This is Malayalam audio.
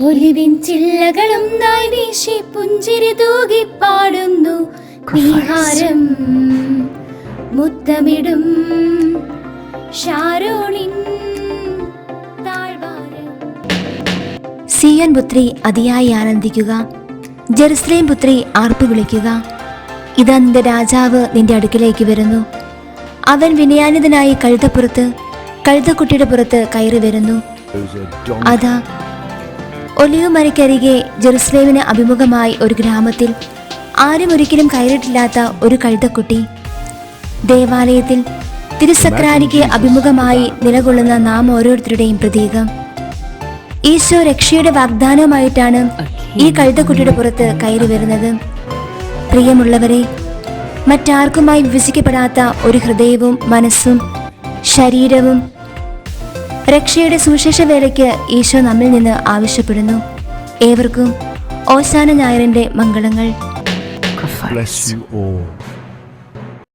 ഒലിവിൻ ചില്ലകളും നായി വീശി പുഞ്ചിരി തൂകി പാടുന്നു. നീഹാരം മുത്തമിടും. ഷാരോണിൻ താഴ്വാരം. സിയൻ പുത്രി അതിയായി ആനന്ദിക്കുക. ജെറുസലേം പുത്രി ആർപ്പ് വിളിക്കുക. ഇതാ നിന്റെ രാജാവ് നിന്റെ അടുക്കിലേക്ക് വരുന്നു. അവൻ വിനയാനിതനായി കഴുതപ്പുറത്ത് കഴുതക്കുട്ടിയുടെ പുറത്ത് കയറി വരുന്നു. അതാ ഒലിവ് മരയ്ക്കരികെ ജെറുസലേമിന് അഭിമുഖമായി ഒരു ഗ്രാമത്തിൽ ആരും ഒരിക്കലും കയറിയിട്ടില്ലാത്ത ഒരു കഴുതക്കുട്ടി. ദേവാലയത്തിൽ തിരുസക്രാനിക്ക് അഭിമുഖമായി നിലകൊള്ളുന്ന നാം ഓരോരുത്തരുടെയും പ്രതീകം. ഈശോ രക്ഷയുടെ വാഗ്ദാനവുമായിട്ടാണ് ഈ കഴുതക്കുട്ടിയുടെ പുറത്ത് കയറി വരുന്നത്. പ്രിയമുള്ളവരെ മറ്റാർക്കുമായി വിഭജിക്കപ്പെടാത്ത ഒരു ഹൃദയവും മനസ്സും ശരീരവും രക്ഷയുടെ സുവിശേഷ വേലയ്ക്ക് ഈശോ നമ്മിൽ നിന്ന് ആവശ്യപ്പെടുന്നു ഏവർക്കും ഓശാന ഞായറിന്റെ മംഗളങ്ങൾ Bless you all.